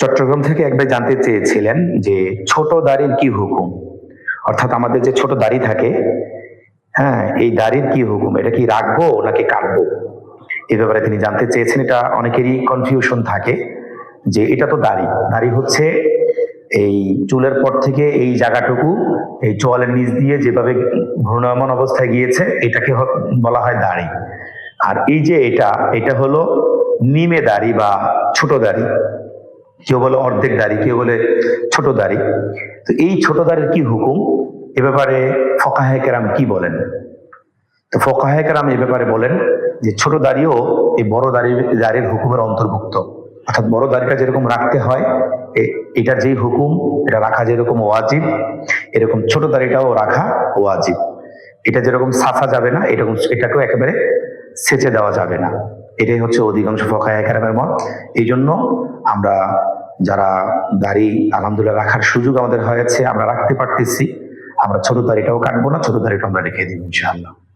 চট্টগ্রাম থেকে একবার জানতে চেয়েছিলেন যে ছোট দাড়ির কি হুকুম? অর্থাৎ আমাদের যে ছোট দাড়ি থাকে হ্যাঁ এই দাড়ির কি হুকুম? এটা কি রাখব নাকি কাটবো? এ ব্যাপারে তিনি জানতে চেয়েছেন, এটা অনেকেরই কনফিউশন থাকে যে এটা তো দাড়ি। দাড়ি হচ্ছে এই চুলের পর থেকে এই জায়গাটুকু, এই চোয়ালের নিচ দিয়ে যেভাবে ঘূর্ণায়মান অবস্থায় গিয়েছে, এটাকে বলা হয় দাড়ি। আর এই যে এটা এটা হলো নিমে দাড়ি বা ছোট দাড়ি। কেউ বলে অর্ধেক দাড়ি, কেউ বলে ছোট দাড়ি। তো এই ছোট দাড়ির কি হুকুম? এ ব্যাপারে ফকাহে কেরাম কি বলেন? তো ফকাহে কেরাম এ ব্যাপারে বলেন যে ছোট দাড়িও এই বড় দাড়ির দাড়ির হুকুমের অন্তর্ভুক্ত। অর্থাৎ বড় দাড়িটা যেরকম রাখতে হয় এটার যেই হুকুম, এটা রাখা যেরকম ওয়াজিব, এরকম ছোট দাড়িটাও রাখা ওয়াজিব। এটা যেরকম সাফা যাবে না, এরকম এটাকেও একেবারে সেচে দেওয়া যাবে না। এটাই হচ্ছে অধিকাংশ ফকায় একাডেমের মত। এই জন্য আমরা যারা দাড়ি আলহামদুলিল্লাহ রাখার সুযোগ আমাদের হয়েছে, আমরা রাখতে পারতেছি। আমরা ছোট দাড়িটাও কাটবো না, ছোট দাড়িটা আমরা রেখে দিব, ইনশাআল্লাহ।